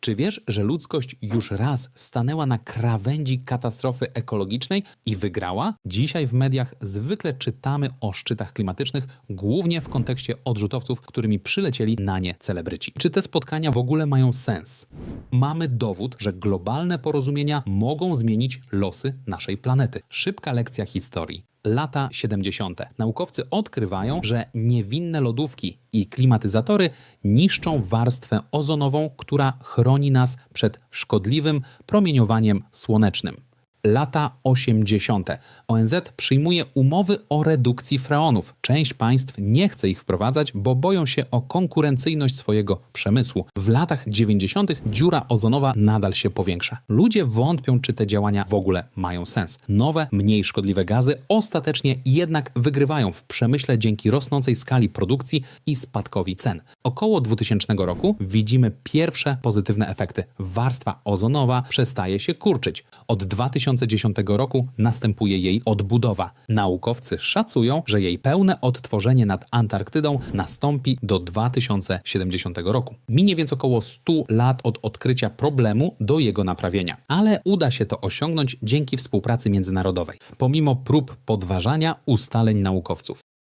Czy wiesz, że ludzkość już raz stanęła na krawędzi katastrofy ekologicznej i wygrała? Dzisiaj w mediach zwykle czytamy o szczytach klimatycznych, głównie w kontekście odrzutowców, którymi przylecieli na nie celebryci. Czy te spotkania w ogóle mają sens? Mamy dowód, że globalne porozumienia mogą zmienić losy naszej planety. Szybka lekcja historii. Lata 70. Naukowcy odkrywają, że niewinne lodówki i klimatyzatory niszczą warstwę ozonową, która chroni nas przed szkodliwym promieniowaniem słonecznym. Lata 80. ONZ przyjmuje umowy o redukcji freonów. Część państw nie chce ich wprowadzać, bo boją się o konkurencyjność swojego przemysłu. W latach 90. dziura ozonowa nadal się powiększa. Ludzie wątpią, czy te działania w ogóle mają sens. Nowe, mniej szkodliwe gazy ostatecznie jednak wygrywają w przemyśle dzięki rosnącej skali produkcji i spadkowi cen. Około 2000 roku widzimy pierwsze pozytywne efekty. Warstwa ozonowa przestaje się kurczyć. Od 2010 roku następuje jej odbudowa. Naukowcy szacują, że jej pełne odtworzenie nad Antarktydą nastąpi do 2070 roku. Minie więc około 100 lat od odkrycia problemu do jego naprawienia. Ale uda się to osiągnąć dzięki współpracy międzynarodowej. Pomimo prób podważania ustaleń naukowców.